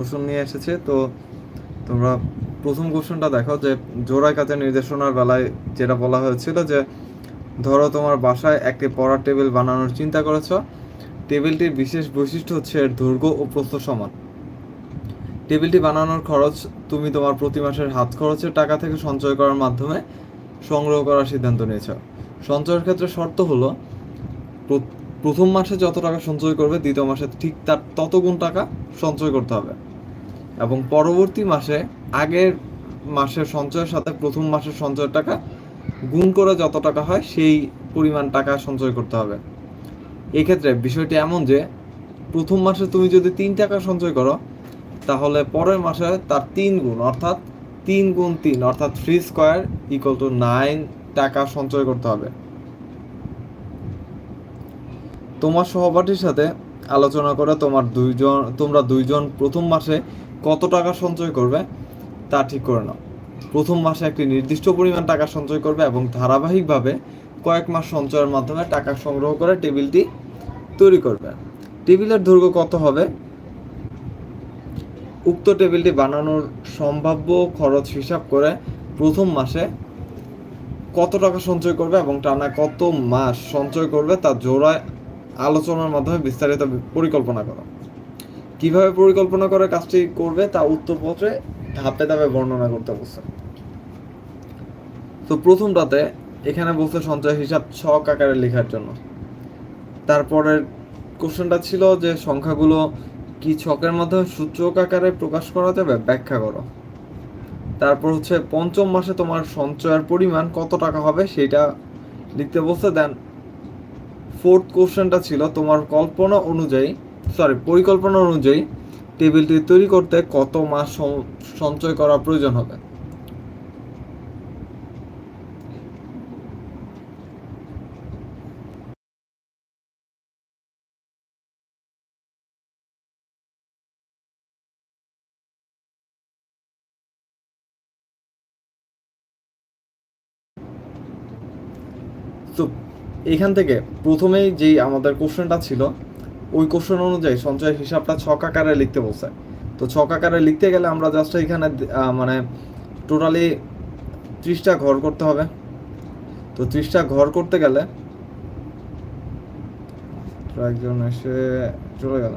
Question নিয়ে এসেছে। তো তোমরা প্রথম কোশ্চেনটা দেখো যে জোড়ায় কাজের নির্দেশনার বেলায় যেটা বলা হয়েছিল যে, ধরো তোমার বাসায় একটি পড়ার টেবিল বানানোর চিন্তা করেছ। টেবিলটির বিশেষ বৈশিষ্ট্য হচ্ছে এর দৈর্ঘ্য ও প্রস্থ সমান। টেবিলটি বানানোর খরচ তুমি তোমার প্রতি মাসের হাত খরচের টাকা থেকে সঞ্চয় করার মাধ্যমে সংগ্রহ করার সিদ্ধান্ত নিয়েছো। সঞ্চয়ের ক্ষেত্রে শর্ত হলো প্রথম মাসে যত টাকা সঞ্চয় করবে দ্বিতীয় মাসে ঠিক তার তত গুণ টাকা সঞ্চয় করতে হবে। এবং পরবর্তী মাসে, আগের মাসের সঞ্চয়ের সাথে প্রথম মাসের সঞ্চয়ের টাকা গুণ করে যত টাকা হয়, সেই পরিমাণ টাকা সঞ্চয় করতে হবে। এক্ষেত্রে বিষয়টি এমন যে, প্রথম মাসে তুমি যদি তিন টাকা সঞ্চয় করো, তাহলে পরের মাসে তার তিন গুণ, অর্থাৎ তিন গুণ তিন, অর্থাৎ three square equal to nine টাকা সঞ্চয় করতে হবে। তোমার সহপাঠীর সাথে আলোচনা করে তোমার দুইজন, তোমরা দুইজন প্রথম মাসে কত টাকা সঞ্চয় করবে তা ঠিক করে নাও। প্রথম মাসে একটি নির্দিষ্ট পরিমাণ টাকা সঞ্চয় করবে এবং ধারাবাহিকভাবে কয়েক মাস সঞ্চয়ের মাধ্যমে টাকা সংগ্রহ করে টেবিলটি তৈরি করবে। টেবিলের দৈর্ঘ্য কত হবে? উক্ত টেবিলটি বানানোর সম্ভাব্য খরচ হিসাব করে প্রথম মাসে কত টাকা সঞ্চয় করবে এবং টানা কত মাস সঞ্চয় করবে তা জোড়ায় আলোচনার মাধ্যমে বিস্তারিত পরিকল্পনা করো। কীভাবে পরিকল্পনা করে কাজটি করবে তা উত্তরপত্রে ধাপে ধাপে বর্ণনা করতে বলছে। তো প্রথমটাতে এখানে বলছে সঞ্চয় হিসাব ছক আকারে লেখার জন্য। তারপরের কোশ্চেনটা ছিল যে সংখ্যাগুলো কি ছকের মাধ্যমে সূচক আকারে প্রকাশ করা যাবে? ব্যাখ্যা করো। তারপর হচ্ছে পঞ্চম মাসে তোমার সঞ্চয়ের পরিমাণ কত টাকা হবে সেটা লিখতে বলছে দেন ফোর্থ কোশ্চেনটা ছিল তোমার কল্পনা অনুযায়ী সরি পরিকল্পনা অনুযায়ী টেবিলটি তৈরি করতে কত মাস সঞ্চয় করা প্রয়োজন হবে? তো এখান থেকে প্রথমেই যেই আমাদের কোশ্চেনটা ছিল ওই কোশ্চেন অনুযায়ী সঞ্চয়ের হিসাবটা ছক আকারে লিখতে বলছে। তো ছক আকারে লিখতে গেলে আমরা জাস্ট এখানে মানে টোটালি ত্রিশটা ঘর করতে হবে। তো ত্রিশটা ঘর করতে গেলে, একজন এসে চলে গেল।